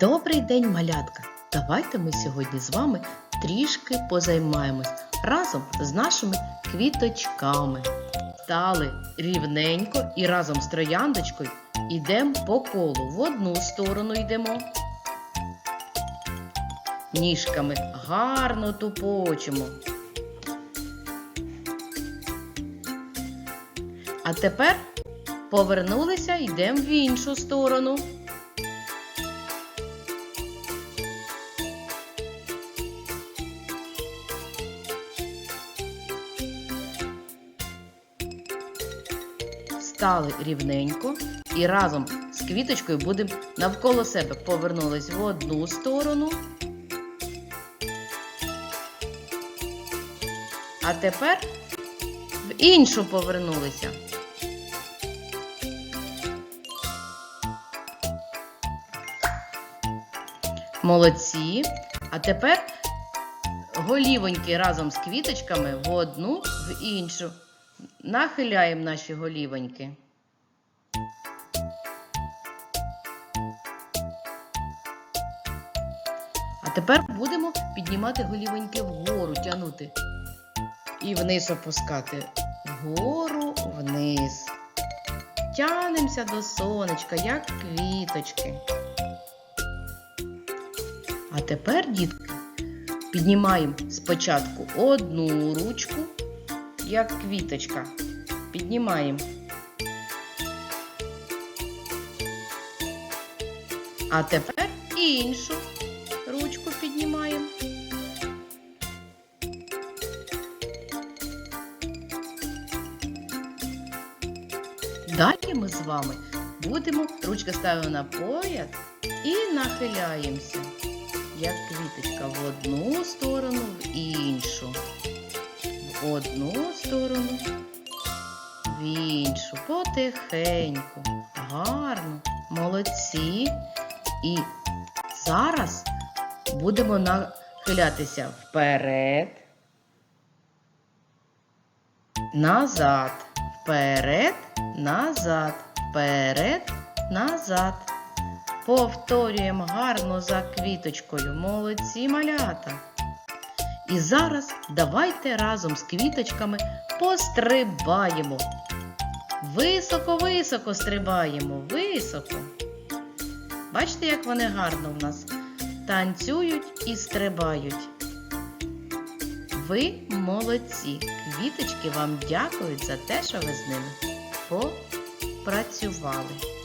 Добрий день, малятка! Давайте ми сьогодні з вами трішки позаймаємось разом з нашими квіточками. Стали рівненько і разом з трояндочкою йдемо по колу. В одну сторону йдемо. Ніжками гарно тупочимо. А тепер повернулися, йдемо в іншу сторону. Стали рівненько і разом з квіточкою будемо навколо себе повернулись в одну сторону. А тепер в іншу повернулися. Молодці. А тепер голівоньки разом з квіточками в одну, в іншу. Нахиляємо наші голівоньки. А тепер будемо піднімати голівоньки вгору, тягнути. І вниз опускати. Вгору, вниз. Тянемося до сонечка, як квіточки. А тепер, дітки, піднімаємо спочатку одну ручку, як квіточка. Піднімаємо. А тепер іншу ручку піднімаємо. Далі ми з вами будемо ручка ставимо на пояс і нахиляємося, як квіточка в одну сторону, в іншу. Одну сторону, в іншу. Потихеньку. Гарно. Молодці. І зараз будемо нахилятися вперед, назад, вперед, назад, вперед, назад. Повторюємо гарно за квіточкою. Молодці малята. І зараз давайте разом з квіточками пострибаємо. Високо-високо стрибаємо, високо. Бачите, як вони гарно в нас танцюють і стрибають. Ви молодці. Квіточки вам дякують за те, що ви з ними попрацювали.